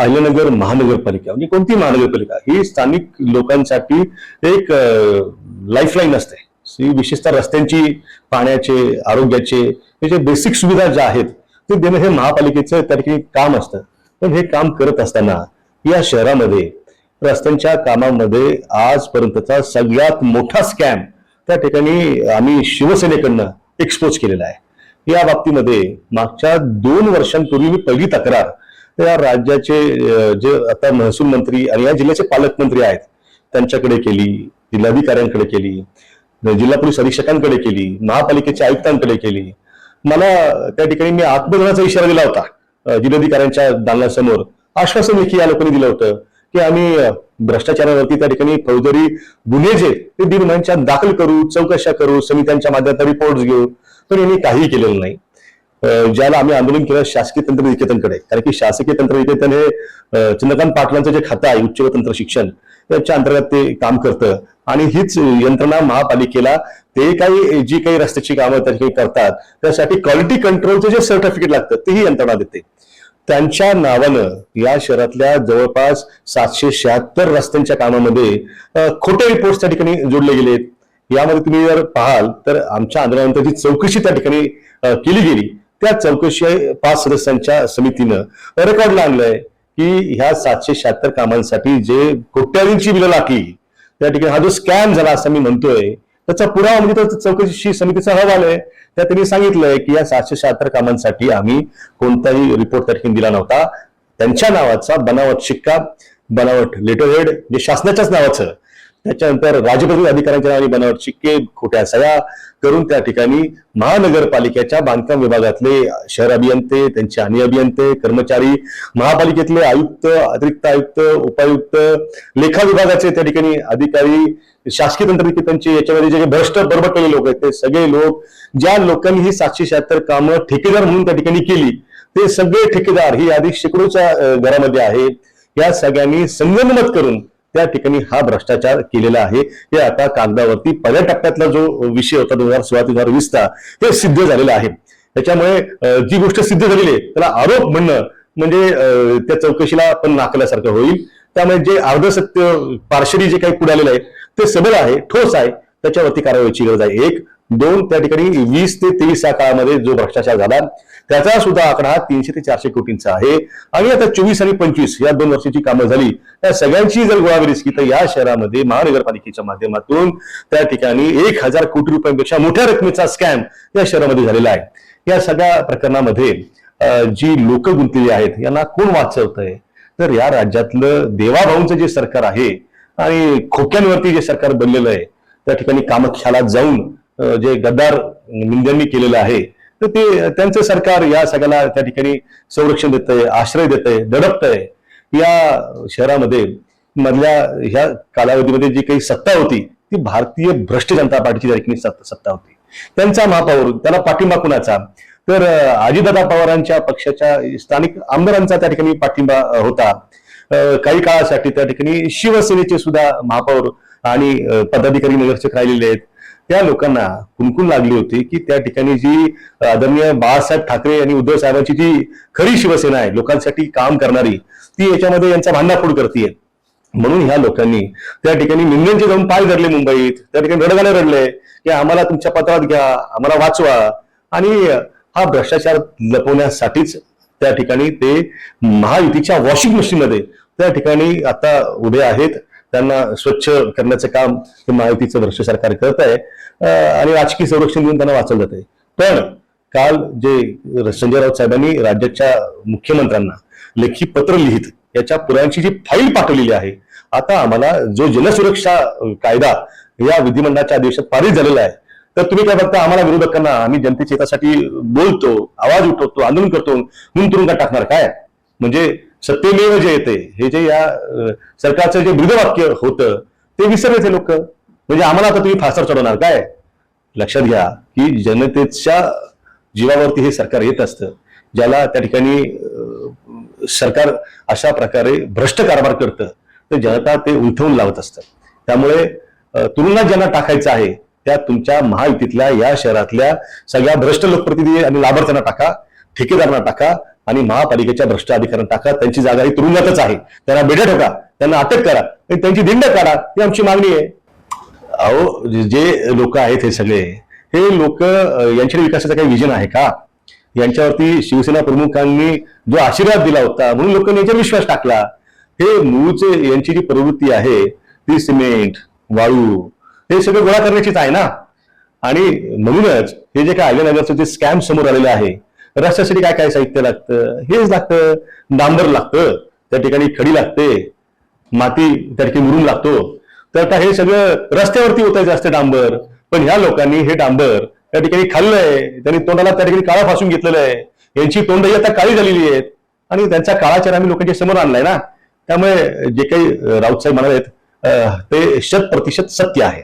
अहिल्यानगर महानगरपालिका म्हणजे कोणती महानगरपालिका? ही स्थानिक लोकांसाठी एक लाईफलाईन असते. ही विशेषतः रस्त्यांची पाण्याचे आरोग्याचे हे जे बेसिक सुविधा ज्या आहेत ते देणं हे महापालिकेचं त्या ठिकाणी काम असतं. पण हे काम करत असताना या शहरामध्ये रस्त्यांच्या कामामध्ये आजपर्यंतचा सगळ्यात मोठा स्कॅम त्या ठिकाणी आम्ही शिवसेनेकडनं एक्सपोज केलेला आहे. या बाबतीमध्ये मागच्या दोन वर्षांपूर्वी मी पहिली तक्रार या राज्याचे जे आता महसूल मंत्री आणि या जिल्ह्याचे पालकमंत्री आहेत त्यांच्याकडे केली जिल्हाधिकाऱ्यांकडे केली जिल्हा पोलीस अधीक्षकांकडे केली महापालिकेच्या आयुक्तांकडे केली. मला त्या ठिकाणी मी आत्मदनाचा इशारा दिला होता जिल्हाधिकाऱ्यांच्या दालनासमोर. आश्वासन देखील या लोकांनी दिलं होतं की आम्ही भ्रष्टाचारावरती त्या ठिकाणी फौजदारी गुन्हे जे ते दीड महिन्याच्या दाखल करू चौकशा करू समित्यांच्या माध्यमातून रिपोर्ट घेऊ. पण यांनी काहीही केलेलं नाही. ज्याला आम्ही आंदोलन केलं शासकीय तंत्र निकेतनकडे कारण की शासकीय तंत्र निकेतन हे चंद्रकांत पाटलांचं जे खातं आहे उच्च व तंत्र शिक्षण त्याच्या अंतर्गत ते काम करतं. आणि हीच यंत्रणा महापालिकेला ते काही जी काही रस्त्याची कामं त्या ठिकाणी करतात त्यासाठी क्वालिटी कंट्रोलचं जे सर्टिफिकेट लागतं तेही यंत्रणा देते. त्यांच्या नावानं या शहरातल्या जवळपास सातशे शहात्तर रस्त्यांच्या कामामध्ये खोटे रिपोर्ट त्या ठिकाणी जोडले गेलेत. यामध्ये तुम्ही जर पाहाल तर आमच्या आंदोलनानंतर जी चौकशी त्या ठिकाणी केली गेली त्या चौकशी पाच सदस्यांच्या समितीनं रेकॉर्ड लागलंय की ह्या सातशे शहात्तर कामांसाठी जे कोट्याधींची बिलं लागली त्या ठिकाणी हा जो स्कॅम झाला असं मी म्हणतोय त्याचा पुरावा म्हणजे चौकशी समितीचा अहवाल आहे. त्या त्यांनी सांगितलंय की या सातशे शहात्तर कामांसाठी आम्ही कोणताही रिपोर्ट त्या ठिकाणी दिला नव्हता. त्यांच्या नावाचा बनावट शिक्का बनावट लेटरहेड जे शासनाच्याच नावाचं त्याच्यानंतर राजपत्रित अधिकाऱ्यांच्या नावाने बनावट शिक्के खोट्या सह्या करून त्या ठिकाणी महानगरपालिकेच्या बांधकाम विभागातले शहर अभियंते त्यांचे आणि अभियंते कर्मचारी महापालिकेतले आयुक्त अतिरिक्त आयुक्त उपायुक्त लेखा विभागाचे त्या ठिकाणी अधिकारी शासकीय तंत्रनिकेतनचे याच्यामध्ये जे काही भ्रष्ट बरबटलेले लोक आहेत ते सगळे लोक ज्या लोकांनी ही सातशे शहात्तर कामं ठेकेदार म्हणून त्या ठिकाणी केली ते सगळे ठेकेदार ही आधी शेकडोच्या घरामध्ये आहे. या सगळ्यांनी संगनमत करून त्या ठिकाणी हा भ्रष्टाचार केलेला आहे. हे आता कागदावरती पहिल्या टप्प्यातला जो विषय होता दोन हजार सोळा ते दोन हजार वीसचा हे सिद्ध झालेला आहे. त्याच्यामुळे जी गोष्ट सिद्ध झालेली आहे त्याला आरोप म्हणणं म्हणजे अं, त्या चौकशीला पण नाकल्यासारखं होईल. त्यामुळे जे अर्धसत्य पार्शली जे काही पुढे आलेलं आहे ते सबल आहे ठोस आहे त्याच्यावरती कारवाईची गरज आहे. एक दोन त्या ठिकाणी वीस ते तेवीस या काळामध्ये जो भ्रष्टाचार झाला त्याचा सुद्धा आकडा हा तीनशे ते चारशे कोटींचा आहे. आणि आता चोवीस आणि पंचवीस या दोन वर्षाची कामं झाली. त्या सगळ्यांची जर गोळाबेरीज की तर या शहरामध्ये महानगरपालिकेच्या माध्यमातून त्या ठिकाणी एक हजार कोटी रुपयांपेक्षा मोठ्या रकमेचा स्कॅम या शहरामध्ये झालेला आहे. या सगळ्या प्रकरणामध्ये जी लोक गुंतलेली आहेत यांना कोण वाचवतंय? तर या राज्यातलं देवाभाऊंचं जे सरकार आहे आणि खोक्यांवरती जे सरकार बनलेलं आहे त्या ठिकाणी कामख्याला जाऊन जे गद्दार निंद्यांनी केलेलं आहे तर ते त्यांचं सरकार या सगळ्याला त्या ठिकाणी संरक्षण देतंय आश्रय देतंय दडपतंय. या शहरामध्ये मधल्या ह्या कालावधीमध्ये जी काही सत्ता होती ती भारतीय भ्रष्ट जनता पार्टीची त्या ठिकाणी सत्ता होती. त्यांचा महापौर त्याला पाठिंबा कुणाचा? तर अं, अजितदादा पवारांच्या पक्षाच्या स्थानिक आमदारांचा त्या ठिकाणी पाठिंबा होता. काही काळासाठी त्या ठिकाणी शिवसेनेचे सुद्धा महापौर आणि पदाधिकारी नगरसेवक राहिलेले आहेत. त्या लोकांना कुणकुण लागली होती की त्या ठिकाणी जी आदरणीय बाळासाहेब ठाकरे आणि उद्धव साहेबांची जी खरी शिवसेना आहे लोकांसाठी काम करणारी ती याच्यामध्ये यांचा भांडाफोड करते म्हणून ह्या लोकांनी त्या ठिकाणी निंद्यांचे जाऊन पाय धरले मुंबईत त्या ठिकाणी रडगाने रडले की आम्हाला तुमच्या पत्रात घ्या आम्हाला वाचवा. आणि हा भ्रष्टाचार लपवण्यासाठीच त्या ठिकाणी ते महायुतीच्या वॉशिंग मशीनमध्ये त्या ठिकाणी आता उभे आहेत. त्यांना स्वच्छ करण्याचं काम हे महायुतीचं भ्रष्ट सरकार करत आहे. आणि राजकीय संरक्षण देऊन त्यांना वाचवलं जात आहे पण काल जे संजय राऊत साहेबांनी राज्याच्या मुख्यमंत्र्यांना लेखी पत्र लिहित याच्या पुरांची जी फाईल पाठवलेली आहे आता आम्हाला जो जनसुरक्षा कायदा या विधिमंडळाच्या आदेशात पारित झालेला आहे तर तुम्ही काय बघता आम्हाला विरोधकांना आम्ही जनतेच्या हितासाठी बोलतो आवाज उठवतो आंदोलन करतो म्हणून तुरुंगात टाकणार काय? म्हणजे सत्यमेव जे येते हे जे या सरकारचं जे मृदवाक्य होतं ते विसरले लोक. म्हणजे आम्हाला आता तुम्ही फासावर चढवणार. काय? लक्षात घ्या की जनतेच्या जीवावरती हे सरकार येत असतं. ज्याला त्या ठिकाणी सरकार अशा प्रकारे भ्रष्ट कारभार करतं तर जनता ते उलथवून लावत असतं. त्यामुळे तुरुंगात ज्यांना टाकायचं आहे त्या तुमच्या महायुतीतल्या या शहरातल्या सगळ्या भ्रष्ट लोकप्रतिनिधी आणि लाभार्थ्यांना टाका ठेकेदारांना टाका आणि महापालिकेच्या भ्रष्ट अधिकाऱ्यांना टाका त्यांची जागा ही तुरुंगातच आहे. त्यांना बेड्या ठोका त्यांना अटक करा आणि त्यांची दिंड काढा ही आमची मागणी आहे. अहो जे- लोक आहेत हे सगळे हे लोक यांच्या विकासाचं काही विजन आहे का? यांच्यावरती शिवसेना प्रमुखांनी जो आशीर्वाद दिला होता म्हणून लोकांनी यांच्यावर विश्वास टाकला. हे मूळचे यांची जी प्रवृत्ती आहे ती सिमेंट वाळू हे सगळं गोळा करण्याचीच आहे ना? आणि म्हणूनच हे जे काय आयल्यानगरचं जे स्कॅम समोर आलेलं आहे रस्त्यासाठी काय काय साहित्य लागतं? हेच लागतं. डांबर लागतं. त्या ठिकाणी खडी लागते. माती त्या ठिकाणी मुरून लागतो. तर आता हे सगळं रस्त्यावरती होत जास्त डांबर. पण ह्या लोकांनी हे डांबर त्या ठिकाणी खाल्लंय त्यांनी तोंडाला त्या ठिकाणी काळा फासून घेतलेलं आहे. यांची तोंडही आता काळी झालेली आहेत. आणि त्यांचा काळाचार आम्ही लोकांच्या समोर आणलाय ना. त्यामुळे जे काही राऊत साहेब म्हणाले ते शत प्रतिशत सत्य आहे.